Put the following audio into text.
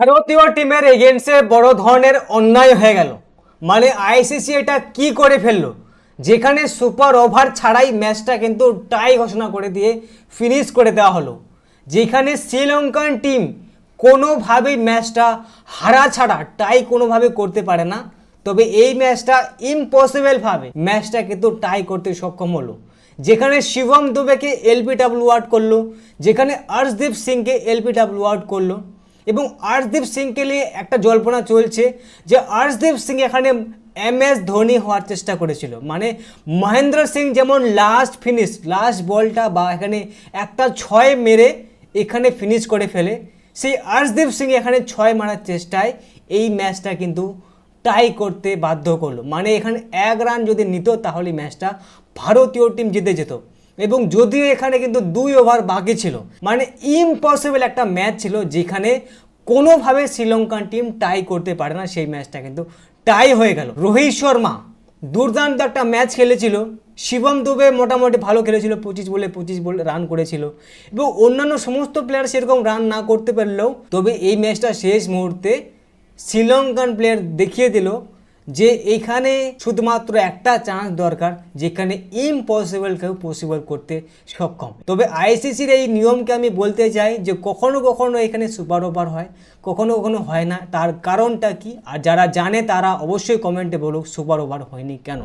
ভারতীয় টিমের এগেন্সে বড় ধরনের অন্যায় হয়ে গেল। মানে আইসিসি এটা কি করে ফেলল? যেখানে সুপার ওভার ছাড়াই ম্যাচটা কিন্তু টাই ঘোষণা করে দিয়ে ফিনিশ করে দেওয়া হলো। যেখানে শ্রীলঙ্কান টিম কোনোভাবেই ম্যাচটা হারা ছাড়া টাই কোনোভাবে করতে পারে না। তবে এই ম্যাচটা ইম্পসিবলভাবে ম্যাচটা কিন্তু টাই করতে সক্ষম হলো। যেখানে শিবম দুবেকে এলপিডাব্লিউ আউট করল, যেখানে অর্শদীপ সিংকে এলপিডাব্লিউ আউট করল এবং আর্শদীপ সিংকে নিয়ে একটা জল্পনা চলছে যে আর্শদীপ সিং এখানে এম এস ধোনি হওয়ার চেষ্টা করেছিল। মানে মহেন্দ্র সিং যেমন লাস্ট ফিনিশ লাস্ট বলটা বা এখানে একটা ছয় মেরে এখানে ফিনিশ করে ফেলে, সেই আর্শদীপ সিং এখানে ছয় মারার চেষ্টায় এই ম্যাচটা কিন্তু টাই করতে বাধ্য করল। মানে এখানে এক রান যদি নিত তাহলে ম্যাচটা ভারতীয় টিম জিতে যেত। এবং যদিও এখানে কিন্তু দুই ওভার বাকি ছিল মানে ইম্পসিবল একটা ম্যাচ ছিল যেখানে কোনোভাবে শ্রীলঙ্কান টিম টাই করতে পারে না, সেই ম্যাচটা কিন্তু টাই হয়ে গেল। রোহিত শর্মা দুর্দান্ত একটা ম্যাচ খেলেছিল, শিবম দুবে মোটামুটি ভালো খেলেছিল, পঁচিশ বলে পঁচিশ বলে রান করেছিল এবং অন্যান্য সমস্ত প্লেয়ার সেরকম রান না করতে পারলেও তবে এই ম্যাচটা শেষ মুহূর্তে শ্রীলঙ্কান প্লেয়ার দেখিয়ে দিল যে এখানে শুধুমাত্র একটা চান্স দরকার, যেখানে ইম্পসিবলকেও পসিবল করতে সক্ষম। তবে আইসিসির এই নিয়মকে আমি বলতে চাই যে কখনো কখনো এখানে সুপার ওভার হয়, কখনো কখনো হয় না। তার কারণটা কি? আর যারা জানে তারা অবশ্যই কমেন্টে বলুক সুপার ওভার হয়নি কেন?